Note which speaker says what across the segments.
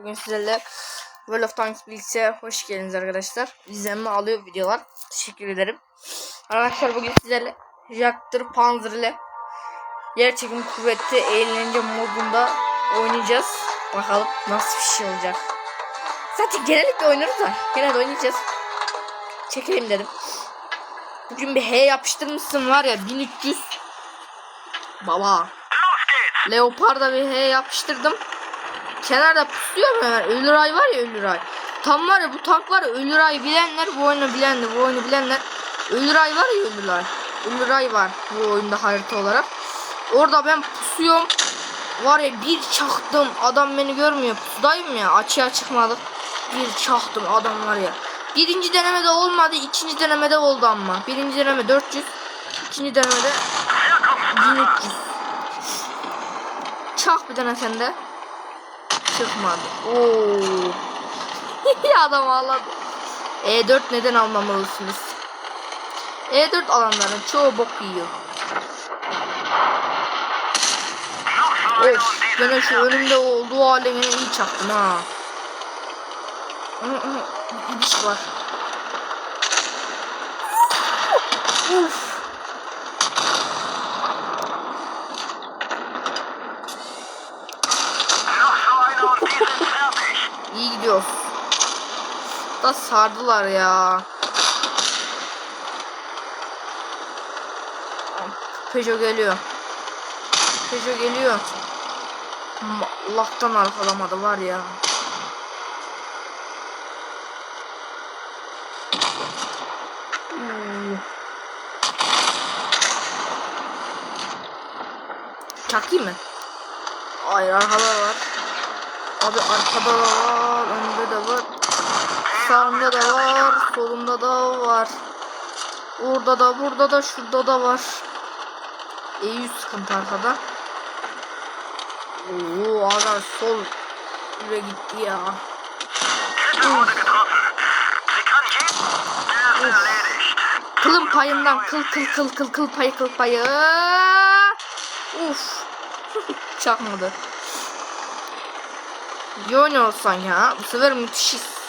Speaker 1: Bugün sizlerle World of Tanks birlikte hoş geldiniz arkadaşlar. İzlenme alıyor videolar. Teşekkür ederim. Arkadaşlar bugün sizlerle Reactor Panzer ile yer çekim kuvveti eğlence modunda oynayacağız. Bakalım nasıl bir şey olacak. Zaten genellikle oynarız da gene de oynayacağız. Çekelim dedim. Bugün bir H yapıştırmışsın var ya 1300. Baba. Leopard'a bir H yapıştırdım. Kenarda pusuyor mu hemen? Ölüray var ya Ölüray. Tam var ya bu tank var ya Ölüray bilenler bu oyunu bilenler bu oyunu bilenler. Ölüray var ya Ölüray. Ölüray var bu oyunda harita olarak. Orada ben pusuyorum. Var ya bir çaktım adam beni görmüyor. Pusudayım ya açığa çıkmadık. Bir çaktım adam var ya. Birinci denemede olmadı. ikinci denemede oldu ama. Birinci deneme 400. ikinci denemede 1300. Çak bir tane sende. Çıkmadı. Oo. Adam ağladı. E4 neden almamalısınız? E4 alanların çoğu bok yiyor. Of, gene şu önümde olduğu hale gene iyi çaktım ha. Bir gidiş var. Uf. İyi gidiyor. Da sardılar ya. Peugeot geliyor. Peugeot geliyor. Allah'tan arkalamadı var ya. Çakayım mı? Hayır arkada var. Abi arkada da var, önde de var. Sağında da var, solunda da var. Orada da, burada da, şurada da var. E100 sıkıntı arkada. Oo, aga sol ve gitti ya. Kılın payından kıl kıl kıl kıl kıl payı kıl payı. Uf. Çakmadı. İyi oynuyorsan ya. Bu sefer müthişiz.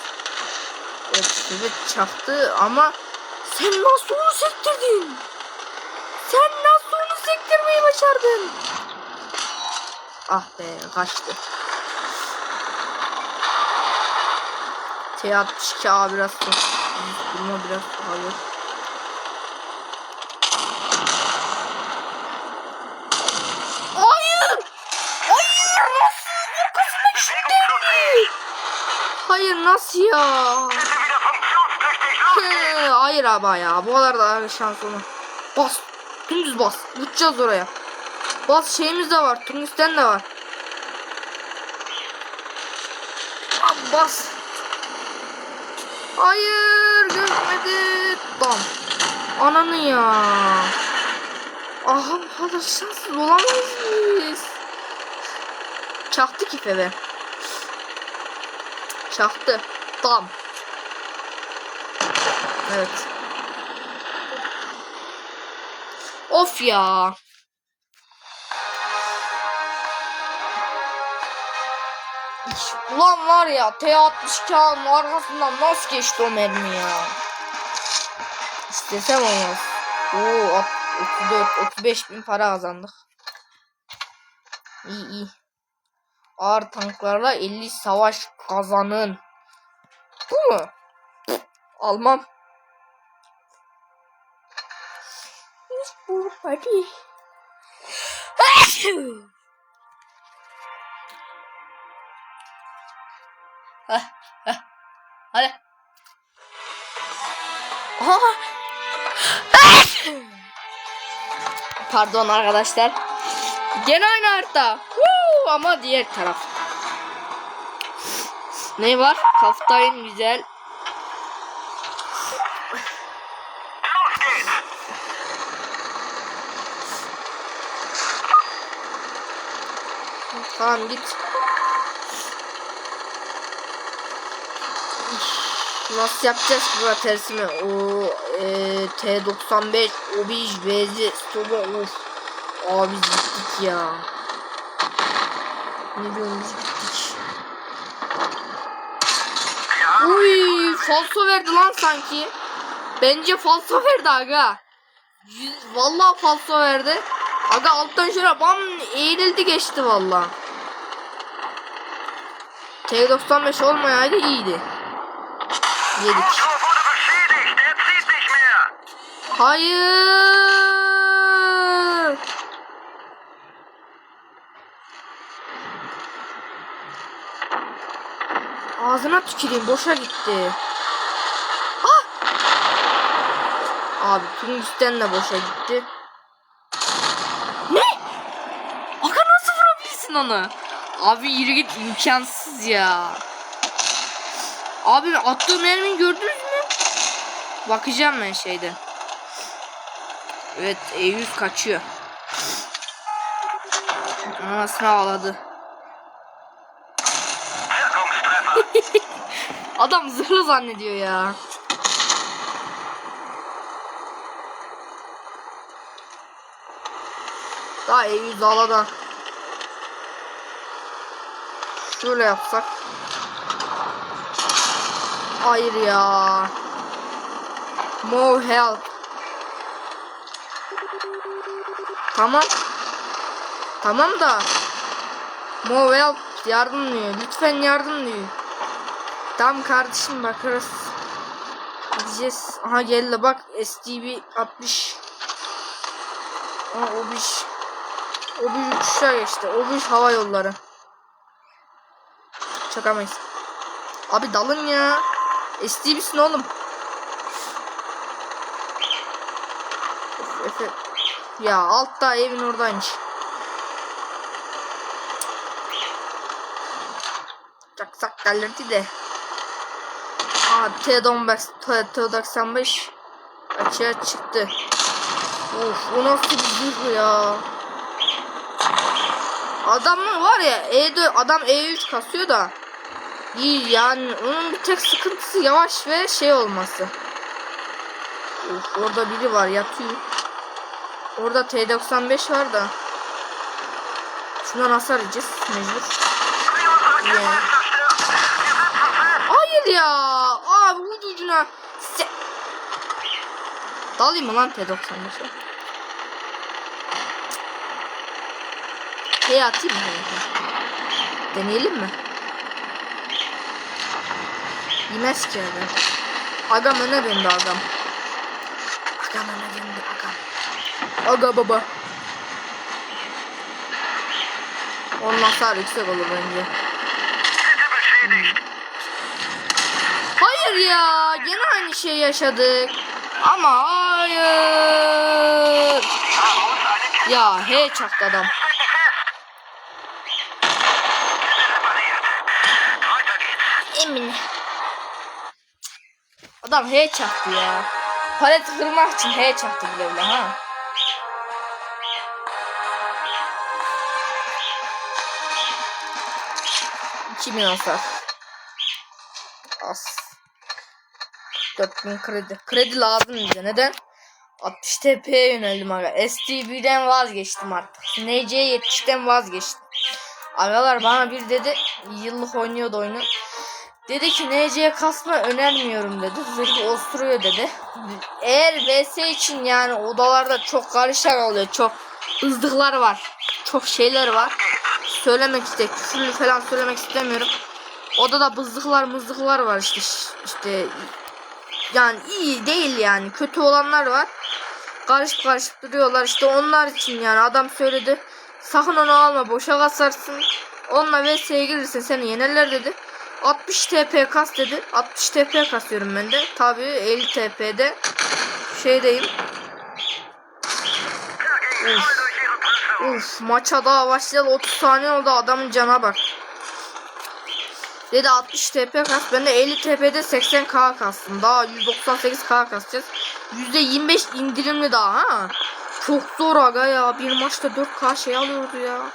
Speaker 1: Evet çaktı ama sen nasıl onu sektirdin? Sen nasıl onu sektirmeyi başardın? Ah be kaçtı. T62 biraz. Durma biraz hayır. Hayır! Hayır! Nasıl? Arkasına düştü. Hayır nasıl ya? Hayır abi ya. Bu kadar da onu. Bas. Dümdüz bas. Uçacağız oraya. Bas şeyimiz de var. Tungsten de var. Abi bas. Hayır. Görmedi. Bam. Ananı ya. Aha bu kadar şanssız olamayız. Çaktı ki Feve. Çaktı. Bam. Evet. Of ya. Ulan var ya T62 alın arkasından nasıl geçti o mermi ya. İstesem olmaz. Oo ot- 34 35 bin para kazandık. İyi iyi. Ağır tanklarla 50 savaş kazanın. Bu mu? Almam. Bu hadi. Aha. Pardon arkadaşlar. Gene aynı harita. Ama diğer taraf. Ne var? Kaftayın güzel. Tamam git. Nasıl yapacağız buna tersimi? O e, T95 Obij VZ Stoba of. Abi gittik ya. Ne diyorsun biz gittik. Uy falso verdi lan sanki. Bence falso verdi aga. Vallahi falso verdi. Aga alttan şöyle bam eğrildi geçti vallahi. T95 olmayaydı iyiydi. Yedik. Hayır. Ağzına tüküreyim boşa gitti. Ah! Abi tungsten de boşa gitti. Ne? Aga nasıl vurabilirsin onu? Abi yürü git imkansız ya. Abi attığım mermiyi gördünüz mü? Bakacağım ben şeyde. Evet E100 kaçıyor. Anasını ağladı. Adam zırhlı zannediyor ya. Daha E100 ağladı. Şöyle yapsak. Hayır ya. More help. Tamam. Tamam da. More help. Yardım diyor. Lütfen yardım diyor. Tamam kardeşim bakarız. Gideceğiz. Aha geldi bak STB 60. Aa Obiş. Obiş uçuşa geçti. Obiş hava yolları. Çakamayız. Abi dalın ya. STB'sin oğlum. Of, Efe. Ya altta evin oradaymış. Çaksak gelirdi de. Aa T95 T- T95 açığa çıktı. Of o nasıl bir zırh ya. Adamın var ya E4 adam E3 kasıyor da iyi yani onun bir tek sıkıntısı yavaş ve şey olması. Of orada biri var yatıyor. Orada T95 var da. Şuna nasıl arayacağız mecbur.
Speaker 2: Fest.
Speaker 1: Hayır ya. Abi ucu ucuna. Se Dalayım mı lan T95'e? Hey atayım mı? Deneyelim mi? Yemez ki adam. Agam öne döndü agam. Agam öne döndü agam. Aga baba. Onun hasar yüksek olur bence. Hayır ya. Gene aynı şey yaşadık. Ama hayır. Ya he çaktı adam. Adam he çaktı ya. Palet kırmak için he çaktı bile bile ha. İki bin hasar. Az. 4000 kredi. Kredi lazım bize. Neden? 60 TP'ye yöneldim aga. STB'den vazgeçtim artık. NC 70'den vazgeçtim. Agalar bana bir dedi yıllık oynuyordu oyunu. Dedi ki NC'ye kasma önermiyorum dedi. Zırhı osturuyor dedi. Eğer VS için yani odalarda çok karışık oluyor. Çok ızdıklar var. Çok şeyler var. Söylemek işte küfürlü falan söylemek istemiyorum. Odada bızdıklar mızdıklar var işte. işte yani iyi değil yani. Kötü olanlar var. Karışıp karışıp duruyorlar. İşte onlar için yani adam söyledi. Sakın onu alma boşa kasarsın. Onunla VS'ye girirsin seni yenerler dedi. 60 TP kas dedi. 60 TP kasıyorum ben de. Tabii 50 TP'de şeydeyim.
Speaker 2: Prüfung.
Speaker 1: Uf maça daha başlayalı 30 saniye oldu adamın cana bak. Dedi 60 TP kas. Ben de 50 TP'de 80k kastım. Daha 198k kasacağız. %25 indirimli daha ha. Çok zor aga ya. Bir maçta 4k şey alıyordu ya.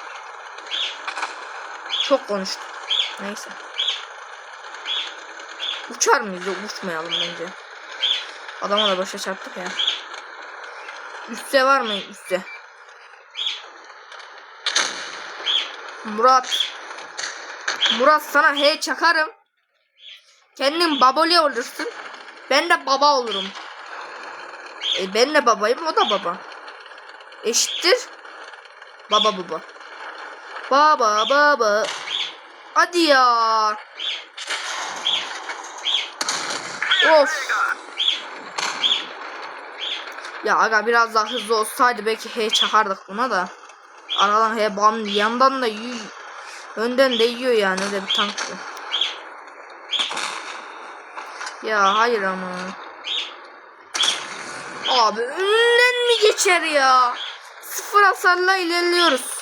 Speaker 1: Çok konuştum. Neyse. Uçar mıyız? Yok, Uçmayalım bence. Adama da başa çarptık ya. Üste var mı üste? Murat. Murat sana he çakarım. Kendin baboli olursun. Ben de baba olurum. E ben de babayım o da baba. Eşittir. Baba baba. Baba baba. Hadi ya. Of. Ya aga biraz daha hızlı olsaydı belki H çakardık buna da. Aradan H bam yandan da yiyor. Önden de yiyor yani öyle bir tank. Ya hayır ama. Abi önünden mi geçer ya? Sıfır hasarla ilerliyoruz.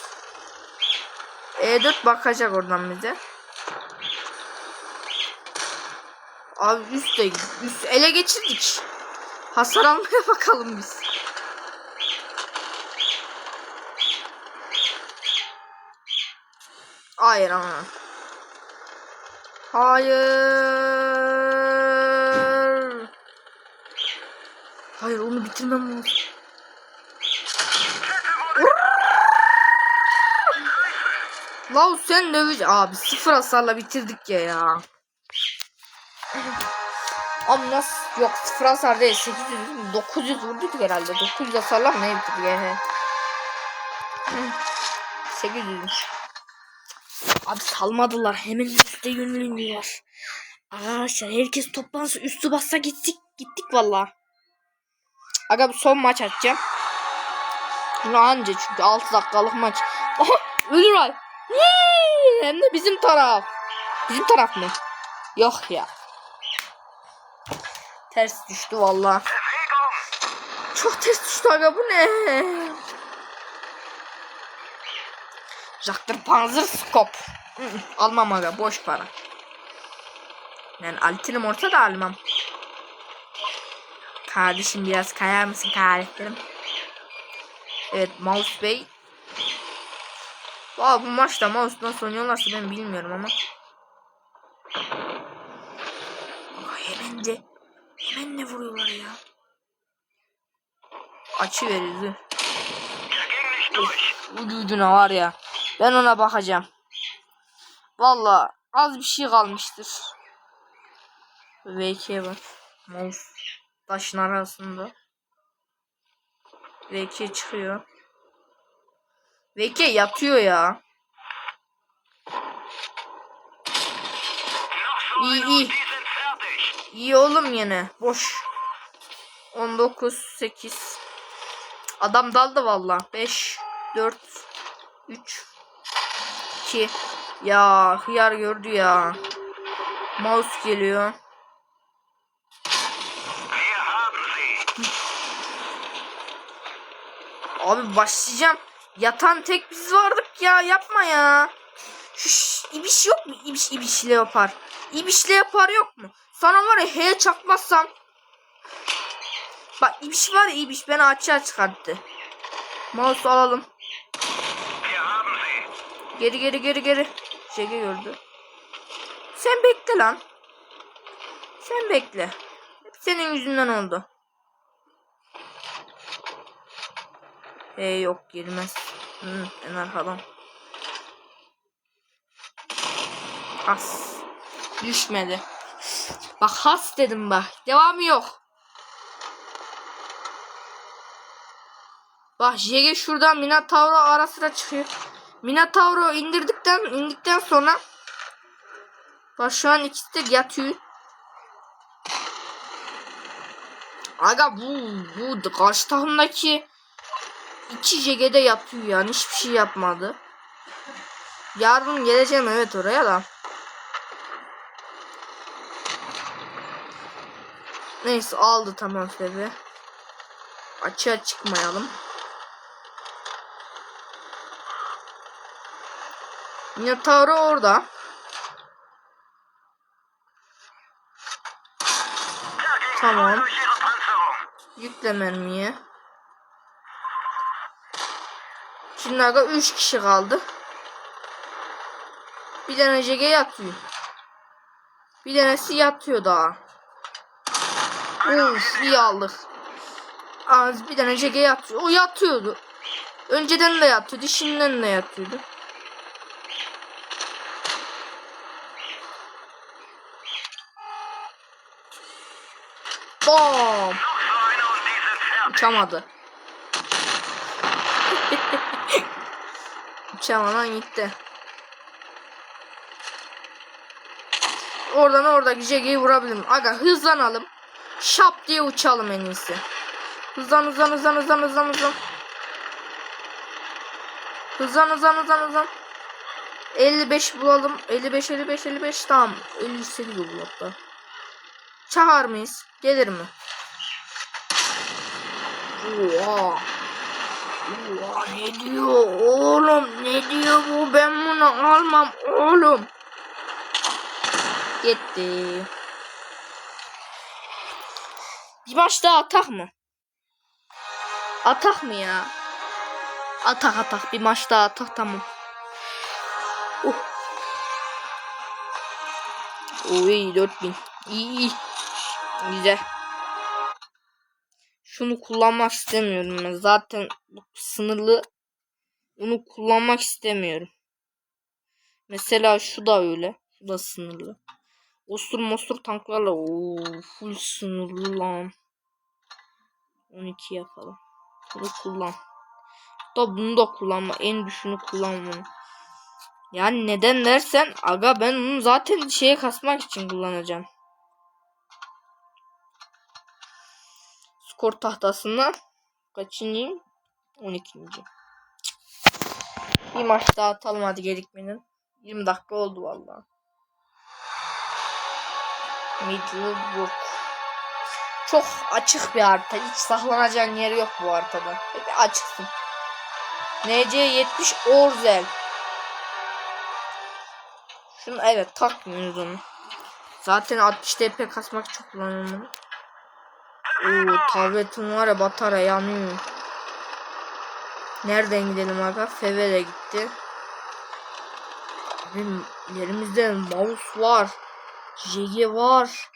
Speaker 1: E4 bakacak oradan bize. Abi üst de üst ele geçirdik. Hasar almaya bakalım biz. Hayır ama. Hayır. Hayır onu bitirmem lazım. Lav sen dövüş abi sıfır hasarla bitirdik ya ya. Abi nasıl yok sıfır hasar değil 800 900 vurduk herhalde 900 hasarla mı ne bitirdik ya. 800'müş. Abi salmadılar hemen üstte yönleniyorlar. Arkadaşlar herkes toplansın üstü bassa gittik gittik valla. Aga bir son maç açacağım. Bunu anca çünkü 6 dakikalık maç. Aha Ölüray. Yee! Hem de bizim taraf. Bizim taraf mı? Yok ya. Ters düştü valla. Çok ters düştü aga bu ne? Jaktır Panzer Scope. Hı, Almam aga boş para. Yani altinim olsa da almam. Kardeşim biraz kayar mısın kardeşlerim? Evet Mouse Bey. Valla bu maçta mouse nasıl oynuyorlarsa ben bilmiyorum ama. Aa, hemen de hemen ne vuruyorlar ya. Açı verildi. Ucu ucuna var ya. Ben ona bakacağım. Valla az bir şey kalmıştır. VK var. Mouse taşın arasında. VK çıkıyor. VK yatıyor ya. İyi iyi. İyi oğlum yine. Boş. 19 8 Adam daldı valla. 5 4 3 2 Ya hıyar gördü ya. Mouse geliyor. Abi başlayacağım. Yatan tek biz vardık ya. Yapma ya. Şu ibiş yok mu? İbiş ibişle yapar. İbişle yapar yok mu? Sana var ya H çakmazsam. Bak ibiş var ya ibiş beni açığa çıkarttı. Mouse alalım. Geri geri geri geri. Şege gördü. Sen bekle lan. Sen bekle. Hep senin yüzünden oldu. E yok girmez. Hı, en arkadan. Has. Düşmedi. Bak has dedim bak. Devamı yok. Bak Jege şuradan Minotauro ara sıra çıkıyor. Minotauro indirdikten indikten sonra Bak şu an ikisi de yatıyor. Aga bu bu karşı takımdaki iki Jege'de yatıyor yani hiçbir şey yapmadı. Yarın geleceğim evet oraya da. Neyse aldı tamam sevi. Açığa çıkmayalım. Minotauro orada. Tamam. Yükle mermiye. Şimdi aga 3 kişi kaldı. Bir tane Jege yatıyor. Bir tanesi yatıyor daha. Uf iyi aldık. Az bir tane Jege yatıyor. O yatıyordu. Önceden de yatıyordu. Şimdiden de yatıyordu.
Speaker 2: Fertig.
Speaker 1: Uçamadı. Uçamadan gitti. Oradan oradaki Jege'yi vurabilirim. Aga hızlanalım. Şap diye uçalım en iyisi. Hızlan hızlan hızlan hızlan hızlan hızlan. Hızlan hızlan hızlan hızlan. 55 bulalım. 55 55 55 tamam. 58 bul hatta. Çağır mıyız? Gelir mi? Oha. Oha ne diyor oğlum ne diyor bu ben bunu almam oğlum. Gitti. Maç daha atak mı? Atak mı ya? Atak atak bir maç atak tamam. Uh. Oy 4000. İyi. Güzel. Şunu kullanmak istemiyorum ben. Zaten sınırlı. Bunu kullanmak istemiyorum. Mesela şu da öyle. Şu da sınırlı. Ostur mostur tanklarla ooo full sınırlı lan. 12 yapalım. Bunu kullan. Da bunu da kullanma. En düşünü kullanma. Yani neden dersen aga ben bunu zaten şeye kasmak için kullanacağım. Skor tahtasından kaçıncıyım? 12. Bir maç daha atalım hadi gecikmenin. 20 dakika oldu vallahi. Middlebrook. Çok açık bir harita. Hiç saklanacağın yeri yok bu haritada. Açıksın. NC 70 Orzel. Şunu evet takmıyoruz onu. Zaten 60 TP kasmak çok kullanıyorum bunu. Oo tabletim var ya batara yanıyor. Nereden gidelim aga? Feve de gitti. Benim yerimizde mouse var. JG var.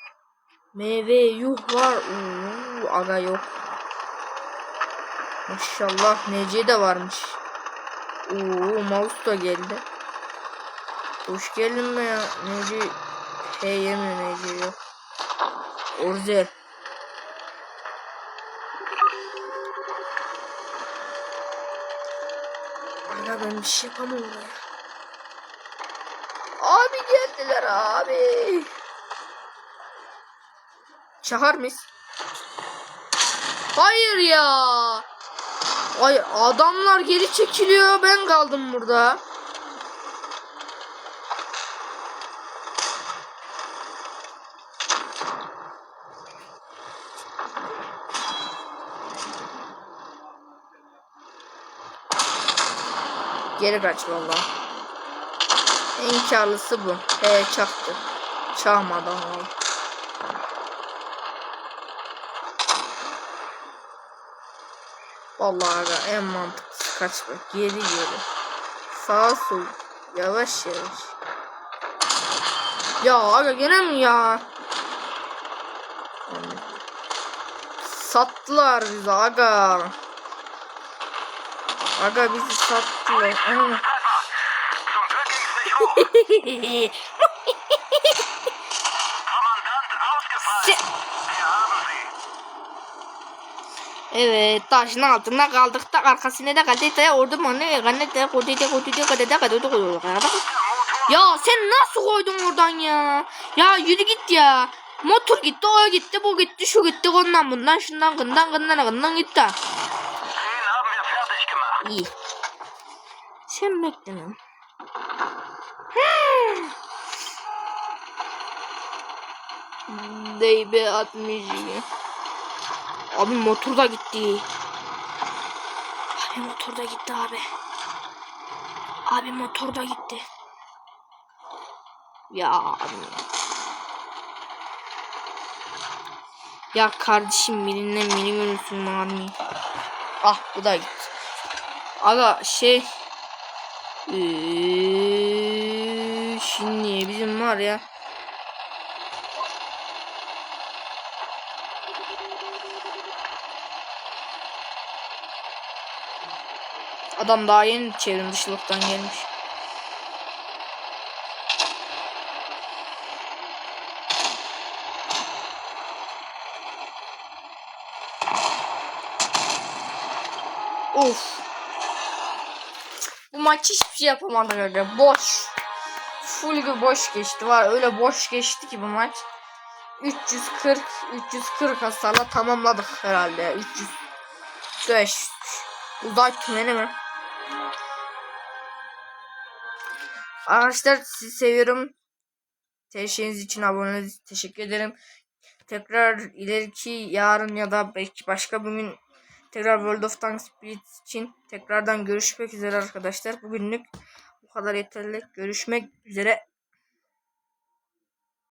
Speaker 1: MV yuh var. Oo, aga yok. Maşallah NC de varmış. Oo mouse da geldi. Hoş geldin be ya. NC hey yemiyor NC yok. Orzel. Aga ben bir şey yapamam oraya. Abi geldiler abi. Çağır mıyız? Hayır ya. Ay adamlar geri çekiliyor. Ben kaldım burada. Geri kaç valla. En karlısı bu. He çaktı. Çağmadan oldu. Vallahi aga en mantıklısı kaçma. Geri geri. Sağa sol. Yavaş yavaş. Ya aga gene mi ya? Sattılar bizi aga. Aga bizi sattılar. Evet taşın altında kaldık da arkasında da da koydu da koydu da koydu
Speaker 2: Der Motor
Speaker 1: Ya sen nasıl koydun oradan ya? Ya yürü git ya. Motor gitti, o gitti, bu gitti, şu gitti, ondan bundan, şundan, gından, gından, gından gitti. İyi. Sen bekleyin. Baby 60. Abi motor da gitti. Abi motor da gitti abi. Abi motor da gitti. Ya abi. Ya kardeşim birinden biri görürsün mani. Ah bu da gitti. Aga şey Eee, şimdi bizim var ya Adam daha yeni çevrim dışılıktan gelmiş. Of. Bu maç hiçbir şey yapamadım öyle. Boş. Full bir boş geçti. Var öyle boş geçti ki bu maç. 340 340 hasarla tamamladık herhalde. 300 500 Uzay tümeni mi? Arkadaşlar sizi seviyorum. Şeyiniz için abone teşekkür ederim. Tekrar ileriki yarın ya da belki başka bir gün tekrar World of Tanks Blitz için tekrardan görüşmek üzere arkadaşlar. Bugünlük bu kadar yeterli. Görüşmek üzere.